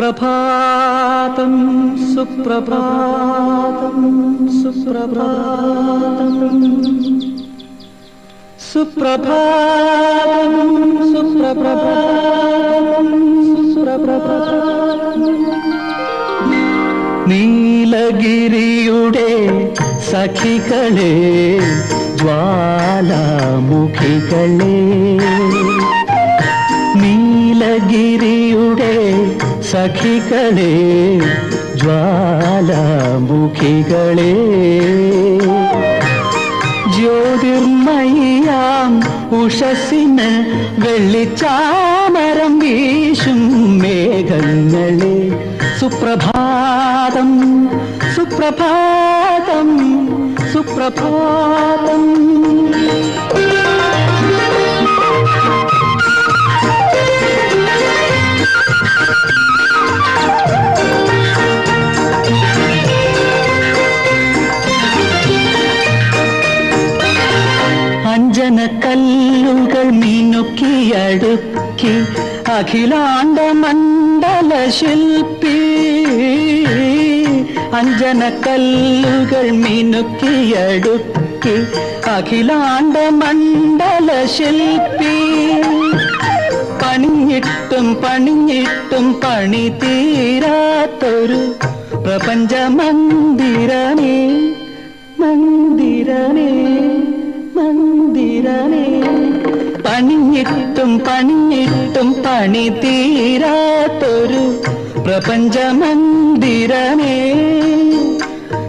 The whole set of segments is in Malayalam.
സുപ്രഭാതം സുപ്രഭാതം സുപ്രഭാതം സുപ്രഭാതം സുപ്രഭാതം സുപ്രഭാതം നീലഗിരിയുടെ സഖികളെ ജ്വാലാമുഖികളെ നീലഗിരിയുടെ സഖികളെ ജ്വാലാമുഖികളെ. ജ്യോതിർമയാം ഉഷസിന് വെള്ളിച്ചാമരം വീശും മേഘങ്ങളെ. സുപ്രഭാതം സുപ്രഭാതം സുപ്രഭാതം. അഞ്ജന കല്ലുകൾ മിനുക്കിയടുക്കി അഖിലാണ്ട മണ്ഡല ശില്പി. അഞ്ജന കല്ലുകൾ മിനുക്കിയടുക്കി അഖിലാണ്ട മണ്ഡല ശില്പി. പണിഞ്ഞിട്ടും പണിഞ്ഞിട്ടും പണി തീരാത്തൊരു പ്രപഞ്ച മന്ദിരമേ മന്ദിരമേ. മന്ദിരമേ പണിഞ്ഞിട്ടും പണിഞ്ഞിട്ടും പണി തീരാത്തൊരു പ്രപഞ്ചമന്ദിരമേ.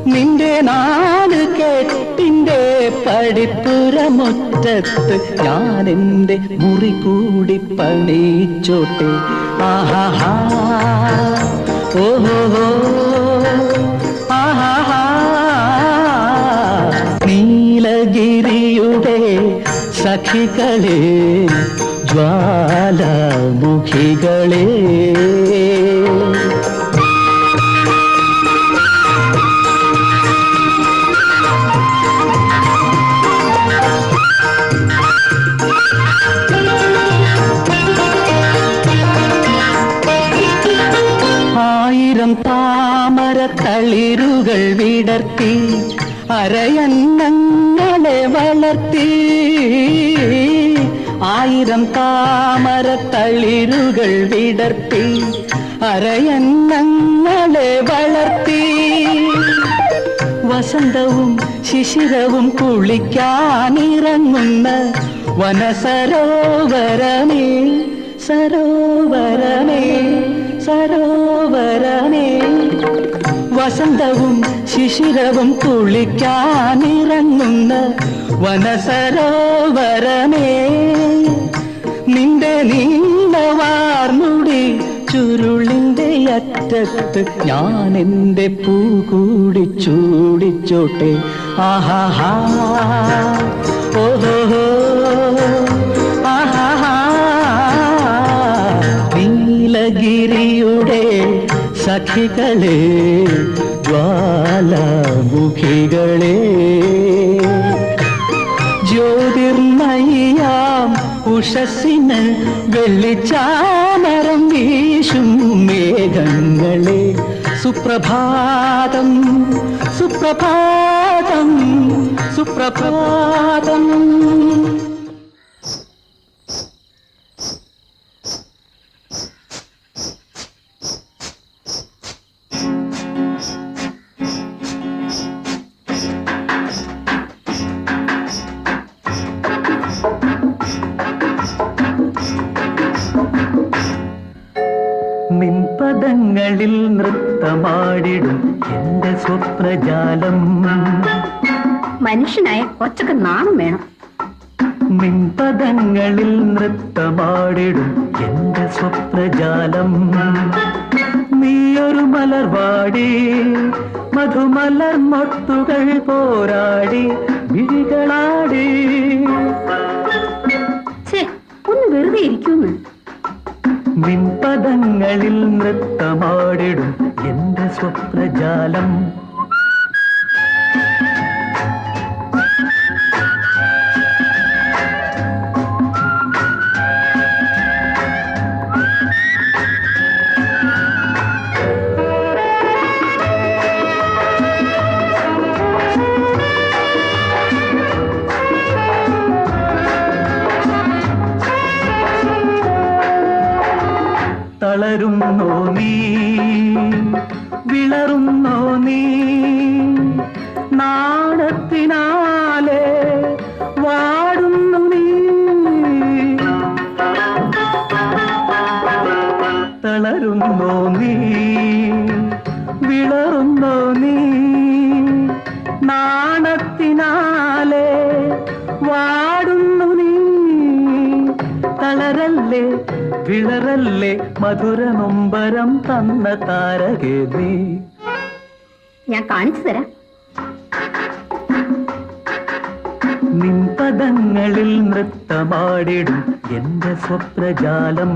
നിന്റെ നാല് കെട്ടിന്റെ പടിപ്പുറമുറ്റത്ത് ഞാൻ എന്റെ മുറി കൂടി പണിച്ചോട്ടെ ആഹാ ഓഹോ ಸಖಿಗಳೇ ಜ್ವಾಲಾಮುಖಿಗಳೇ ஆயிரம் தாமர தளிருகள் விடர்த்தி அரையன்னங்க വളർത്തി ആയിരം താമര തളിരുകൾ വിടർത്തി അരയന്നങ്ങളെ വളർത്തി വസന്തവും ശിശിരവും കുളിക്കാനിറങ്ങുന്ന വനസരോവരമേ സരോവരമേ സരോവരമേ വസന്തവും ശിശിരവും കുളിക്കാനിറങ്ങുന്ന വനസരോവരമേ. നിന്റെ നീണ്ടവാർമുടി ചുരുളിന്റെ അറ്റത്ത് ഞാൻ എന്റെ പൂ കൂടി ചൂടിച്ചോട്ടെ. ആഹാഹാ. ഓഹോ ആഹാഹാ. നീലഗിരിയുടെ സഖികളെ ജ്വാലാമുഖികളെ. ജ്യോതിർമയാം ഉഷസിന് വെള്ളിച്ചാമരം വീശും മേഘങ്ങളെ. സുപ്രഭാതം സുപ്രഭാതം സുപ്രഭാതം. നിൻപദങ്ങളിൽ നൃത്തമാടിടും എന്റെ സ്വപ്നജാലം. മനുഷ്യനായ കുറച്ചൊക്കെ നാണം വേണം. നിൻപദങ്ങളിൽ നൃത്തമാടിടും എന്റെ സ്വപ്നജാലം. നീയൊരു മലർവാടി മധുമലർ മൊട്ടുകൾ പോരാടി വിഴികളാടി. ഒന്ന് വെറുതെ ഇരിക്കൂന്ന്. നിൻപദങ്ങളിൽ നൃത്തമാടിടും എന്റെ സ്വപ്നജാലം. തളരുന്നോ നീ? വിളറുന്നോ നീ? നാണത്തിനാലെ വാടുന്നു നീ? തളരുന്നോ നീ? വിളറുന്നോ നീ? നാണത്തിനാലെ വാടുന്നു നീ? തളരല്ലേ വിളറല്ലേ മധുരനൊമ്പരം തന്ന താരകേ നീ ഞാൻ കാണിച്ചു തരാം. നിൻപദങ്ങളിൽ നൃത്തമാടിടും എന്റെ സ്വപ്നജാലം.